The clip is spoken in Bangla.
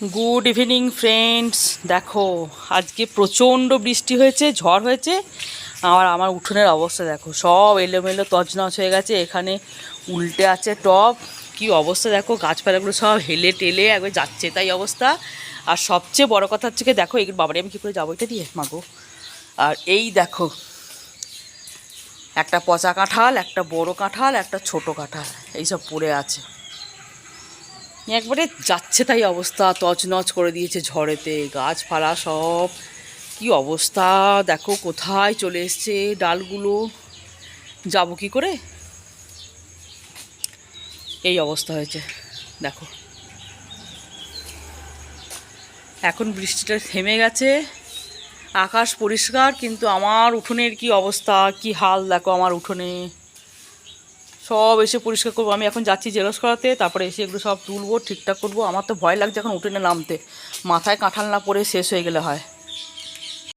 গুড ইভিনিং ফ্রেন্ডস দেখো, আজকে প্রচণ্ড বৃষ্টি হয়েছে, ঝড় হয়েছে। আর আমার উঠোনের অবস্থা দেখো, সব এলোমেলো, তছনছ হয়ে গেছে। এখানে উল্টে আছে টপ। কি অবস্থা দেখো, গাছপালাগুলো সব হেলে টেলে একবার যাচ্ছে তাই অবস্থা। আর সবচেয়ে বড় কথা হচ্ছে কি, দেখো এই বাবারে, আমি কী করে যাব এটা দিয়ে? মাগো আর এই দেখো, একটা পচা কাঁঠাল, একটা বড় কাঁঠাল, একটা ছোট কাঁঠাল, এইসব পড়ে আছে। একবারে যাচ্ছে তাই অবস্থা, তছনছ করে দিয়েছে ঝড়েতে, গাছপালা সব। কি অবস্থা? দেখো কোথায় চলে এসছে ডালগুলো। যাব কি করে? এই অবস্থা হয়েছে, দেখো। এখন বৃষ্টিটা থেমে গেছে, আকাশ পরিষ্কার, কিন্তু আমার উঠোনের কি অবস্থা, কি হাল দেখো আমার উঠোনে। সব এসে পরিষ্কার করব। আমি এখন যাচ্ছি জেরস করাতে, তারপরে এসে এগুলো সব তুলবো, ঠিকঠাক করব। আমার তো ভয় লাগছে এখন উঠোনে নামতে। মাথায় কাঁঠাল না পরে শেষ হয়ে গেলে হয়।